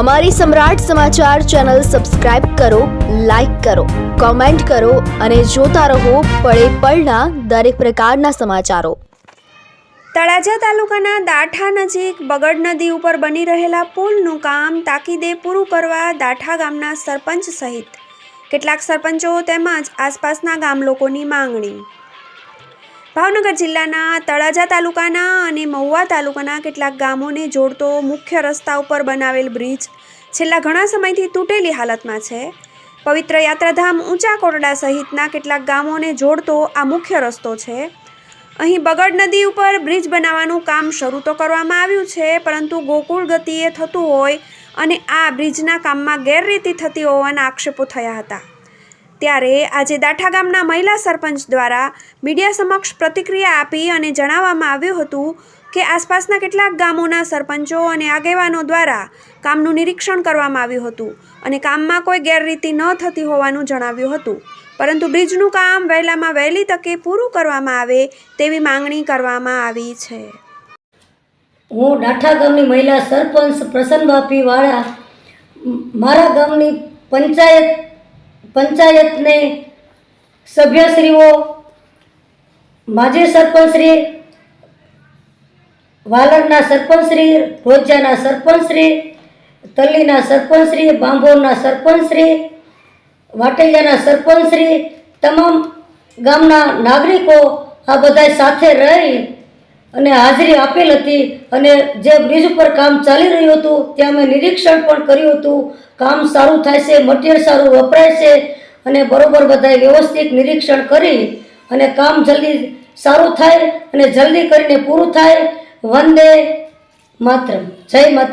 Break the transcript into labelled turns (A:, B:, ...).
A: અમારી Samrat Samachar channel subscribe કરો, like કરો, કોમેન્ટ કરો અને જોતા રહો પળે પળના દરેક પ્રકારના સમાચારો.
B: તળાજા તાલુકાના દાઠા નજીક બગડ નદી ઉપર બની રહેલા પુલનું કામ તાકીદે પૂરું કરવા દાઠા ગામના સરપંચ સહિત. કેટલાક સરપંચો તેમજ આસપાસના ગામ લોકોની માંગણી. ભાવનગર જિલ્લાના તળાજા તાલુકાના અને મહુવા તાલુકાના કેટલાક ગામોને જોડતો મુખ્ય રસ્તા ઉપર બનાવેલ બ્રિજ છેલ્લા ઘણા સમયથી તૂટેલી હાલતમાં છે. પવિત્ર યાત્રાધામ ઊંચા કોટડા સહિતના કેટલાક ગામોને જોડતો આ મુખ્ય રસ્તો છે. અહીં બગડ નદી ઉપર બ્રિજ બનાવવાનું કામ શરૂ તો કરવામાં આવ્યું છે, પરંતુ ગોકુળ ગતિએ થતું હોય અને આ બ્રિજના કામમાં ગેરરીતિ થતી હોવાના આક્ષેપો થયા હતા. ત્યારે આજે દાઠા ગામના મહિલા સરપંચ દ્વારા મીડિયા સમક્ષ પ્રતિક્રિયા આપી અને જણાવવામાં આવ્યું હતું કે આસપાસના કેટલાક ગામોના સરપંચો અને આગેવાનો દ્વારા કામનું નિરીક્ષણ કરવામાં આવ્યું હતું અને કામમાં કોઈ ગેરરીતિ ન થતી હોવાનું જણાવ્યું હતું. પરંતુ બ્રિજનું કામ વહેલામાં વહેલી તકે પૂરું કરવામાં આવે તેવી માંગણી કરવામાં આવી છે.
C: હું ડાઠા ગામની મહિલા સરપંચ પ્રસન્ન બાપીવાળા મારા ગામની પંચાયત પંચાયતને સભ્યશ્રીઓ, માજી સરપંચશ્રી વાલરના સરપંચશ્રી રોજાના સરપંચશ્રી તલ્લીના સરપંચશ્રી, બાંભોરના સરપંચશ્રી, વાટૈયાના સરપંચશ્રી, તમામ ગામના નાગરિકો આ બધા સાથે રહી અને હાજરી આપેલ હતી અને જે બ્રિજ ઉપર કામ ચાલી રહ્યું હતું, ત્યાં મેં નિરીક્ષણ પણ કર્યું હતું. કામ સારું થાય છે, મટીરિયલ સારું વપરાય છે અને બરોબર બધાએ વ્યવસ્થિત નિરીક્ષણ કરી અને કામ જલ્દી સારું થાય અને જલ્દી કરીને પૂરું થાય. વંદે માત્ર જય માતા